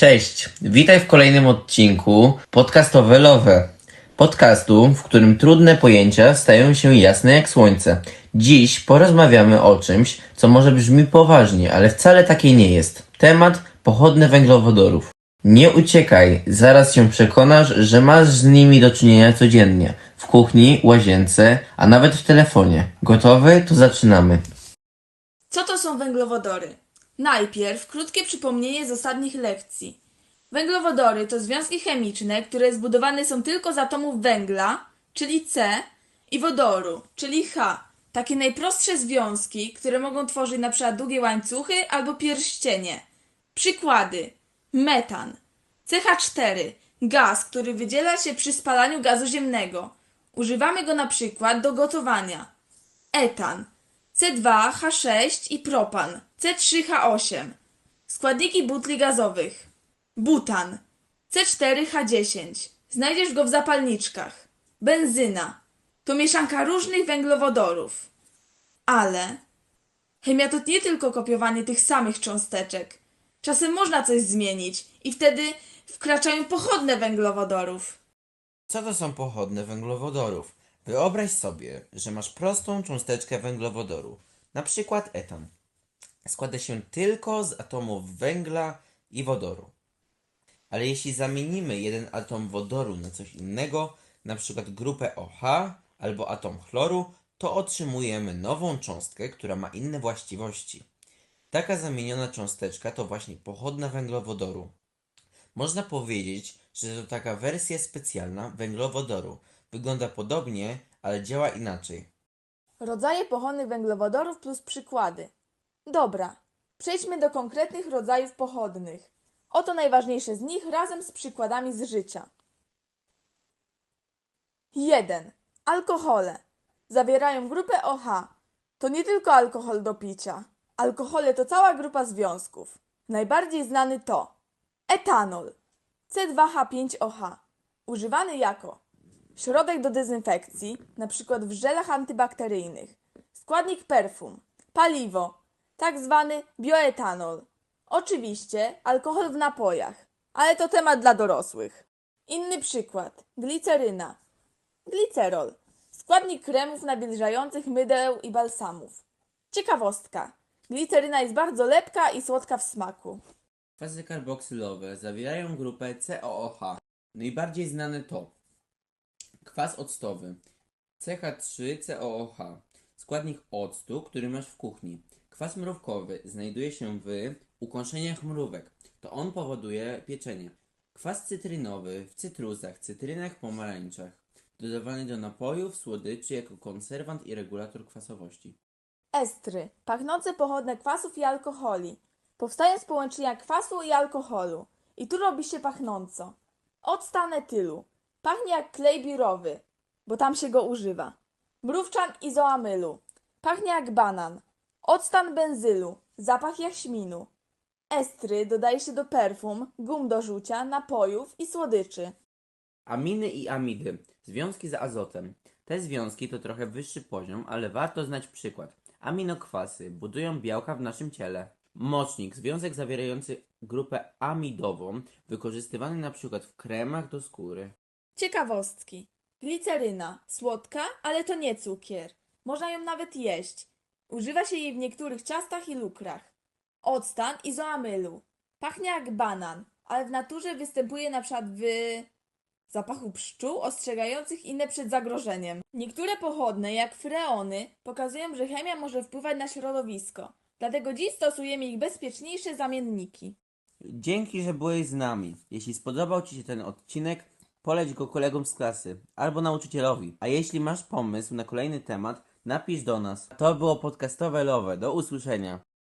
Cześć, witaj w kolejnym odcinku podcastowe Love. Podcastu, w którym trudne pojęcia stają się jasne jak słońce. Dziś porozmawiamy o czymś, co może brzmi poważnie, ale wcale takie nie jest. Temat pochodne węglowodorów. Nie uciekaj, zaraz się przekonasz, że masz z nimi do czynienia codziennie. W kuchni, łazience, a nawet w telefonie. Gotowy? To zaczynamy. Co to są węglowodory? Najpierw krótkie przypomnienie z ostatnich lekcji. Węglowodory to związki chemiczne, które zbudowane są tylko z atomów węgla, czyli C, i wodoru, czyli H. Takie najprostsze związki, które mogą tworzyć np. długie łańcuchy albo pierścienie. Przykłady. Metan. CH4. Gaz, który wydziela się przy spalaniu gazu ziemnego. Używamy go na przykład do gotowania. Etan. C2H6 i propan C3H8. Składniki butli gazowych. Butan C4H10. Znajdziesz go w zapalniczkach. Benzyna to mieszanka różnych węglowodorów. Ale chemia to nie tylko kopiowanie tych samych cząsteczek. Czasem można coś zmienić i wtedy wkraczają pochodne węglowodorów. Co to są pochodne węglowodorów? Wyobraź sobie, że masz prostą cząsteczkę węglowodoru, na przykład etan. Składa się tylko z atomów węgla i wodoru. Ale jeśli zamienimy jeden atom wodoru na coś innego, na przykład grupę OH albo atom chloru, to otrzymujemy nową cząstkę, która ma inne właściwości. Taka zamieniona cząsteczka to właśnie pochodna węglowodoru. Można powiedzieć, że to taka wersja specjalna węglowodoru. Wygląda podobnie, ale działa inaczej. Rodzaje pochodnych węglowodorów plus przykłady. Dobra, przejdźmy do konkretnych rodzajów pochodnych. Oto najważniejsze z nich razem z przykładami z życia. 1. Alkohole. Zawierają grupę OH. To nie tylko alkohol do picia. Alkohole to cała grupa związków. Najbardziej znany to etanol. C2H5OH. Używany jako środek do dezynfekcji, np. w żelach antybakteryjnych, składnik perfum, paliwo, tak zwany bioetanol. Oczywiście alkohol w napojach, ale to temat dla dorosłych. Inny przykład: gliceryna, glicerol, składnik kremów nawilżających mydeł i balsamów. Ciekawostka: gliceryna jest bardzo lepka i słodka w smaku. Kwazy karboksylowe zawierają grupę COOH. Najbardziej znane to kwas octowy CH3COOH, składnik octu, który masz w kuchni. Kwas mrówkowy znajduje się w ukąszeniach mrówek. To on powoduje pieczenie. Kwas cytrynowy w cytrusach, cytrynach, pomarańczach. Dodawany do napojów, słodyczy jako konserwant i regulator kwasowości. Estry, pachnące pochodne kwasów i alkoholi. Powstają z połączenia kwasu i alkoholu. I tu robi się pachnąco. Octan etylu. Pachnie jak klej biurowy, bo tam się go używa. Mrówczan izoamylu. Pachnie jak banan. Octan benzylu. Zapach jaśminu. Estry dodaje się do perfum, gum do rzucia, napojów i słodyczy. Aminy i amidy. Związki z azotem. Te związki to trochę wyższy poziom, ale warto znać przykład. Aminokwasy budują białka w naszym ciele. Mocznik, związek zawierający grupę amidową, wykorzystywany przykład w kremach do skóry. Ciekawostki. Gliceryna. Słodka, ale to nie cukier. Można ją nawet jeść. Używa się jej w niektórych ciastach i lukrach. Octan izoamylu. Pachnie jak banan, ale w naturze występuje na przykład w zapachu pszczół ostrzegających inne przed zagrożeniem. Niektóre pochodne, jak freony, pokazują, że chemia może wpływać na środowisko. Dlatego dziś stosujemy ich bezpieczniejsze zamienniki. Dzięki, że byłeś z nami. Jeśli spodobał Ci się ten odcinek, poleć go kolegom z klasy albo nauczycielowi. A jeśli masz pomysł na kolejny temat, napisz do nas. To było podcastowe Love. Do usłyszenia.